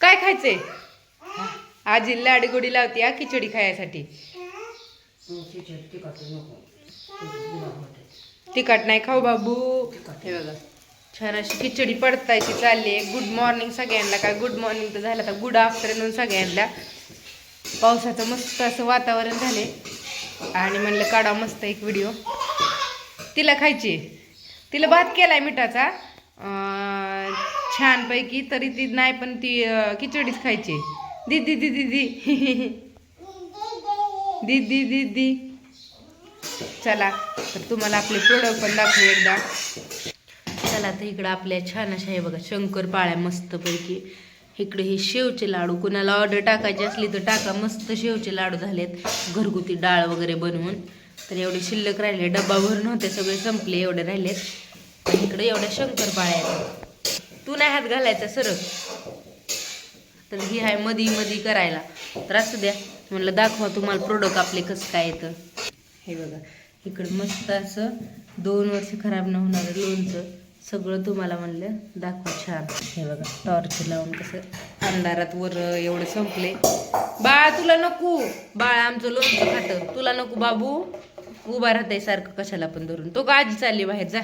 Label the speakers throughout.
Speaker 1: काय खायचंय? आजी लाडी गोडी लावते हा खिचडी खायसाठी. तिखट नाही खाऊ बाबू. हे बघा. छान अशी खिचडी पडतायची चालली. आहे गुड मॉर्निंग सगळ्यांना. काय गुड मॉर्निंग तर झालं तर गुड आफ्टरनून सगळ्यांना. पावसाचं मस्त असं वातावरण झाले आणि म्हणलं काढा मस्त एक व्हिडिओ तिला खायची. तिला भात केलाय मिठाचा. अं, छानपैकी तरी ती नाही पण ती खिचडीच खायची. दीदी दीदी दीदी दीदी दीदी चला तर तुम्हाला आपले प्रोडक्ट पण दाखवू एकदा. चला तर इकडं आपल्या छान अशा आहे बघा शंकर पाळ्या मस्तपैकी. इकडे हे शेवचे लाडू कुणाला ऑर्डर टाकायची असली तर टाका मस्त शेवचे लाडू झालेत. घरगुती डाळ वगैरे बनवून. तर एवढे शिल्लक राहिले डब्बा भरून होते सगळे संपले एवढे राहिलेत. इकडे एवढ्या शंकर पाळ्या तू नाही हात घालायचा सरळ. तर ही आहे मधी मधी करायला. तर असू द्या. म्हणलं दाखवा तुम्हाला प्रोडक्ट आपले कसं काय येतं. हे बघा. इकडं मस्त असं दोन वर्ष खराब न होणारं लोणचं सगळं तुम्हाला म्हणलं दाखवा छान. हे बघा टॉर्च लावून कसं अंधारात वर एवढं संपले. बाळा तुला नको. बाळा आमचं लोणचं खातं. तुला नको बाबू. उभा राहतंय सारखं कशाला पण धरून. तो गाजी चालली बाहेर जा.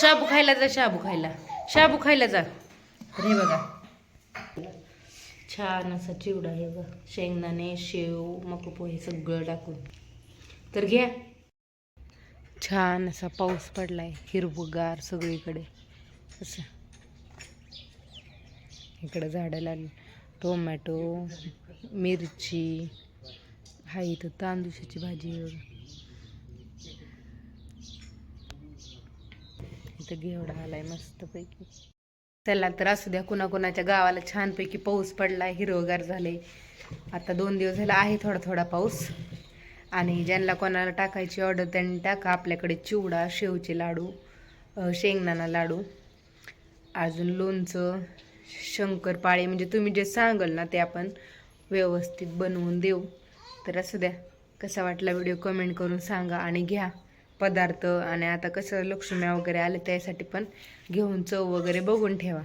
Speaker 1: शाबू खायला जा शाबू खायला. शाबू खायला जा. तर हे बघा. छान असा चिवडा हे बघ. शेंगदाणे शेव मको पोहे सगळं टाकून. तर घ्या. छान असा पाऊस पडलाय. हिरवगार सगळीकडे. असं. इकडं झाडं लागली टोमॅटो मिरची. हा इथं तांदूशाची भाजी आहे बघा इथं घेवडा आलाय मस्तपैकी. चला तर असू द्या कुणाकुणाच्या गावाला छानपैकी पाऊस पडलाय हिरवगार झाले आता दोन दिवस झाला आहे थोडा थोडा पाऊस. आणि ज्यांना कोणाला टाकायची ऑर्डर त्यांनी टाका. आपल्याकडे चिवडा शेवचे लाडू शेंगदाणा लाडू अजून लोणचं शंकरपाळे. म्हणजे तुम्ही जे सांगाल ना ते आपण व्यवस्थित बनवून देऊ. तर असू द्या कसा वाटला व्हिडिओ कमेंट करून सांगा आणि घ्या. पदार्थ आणि आता कसं लक्ष्म्या वगैरे आले त्यासाठी पण घेऊन चव वगैरे बघून ठेवा.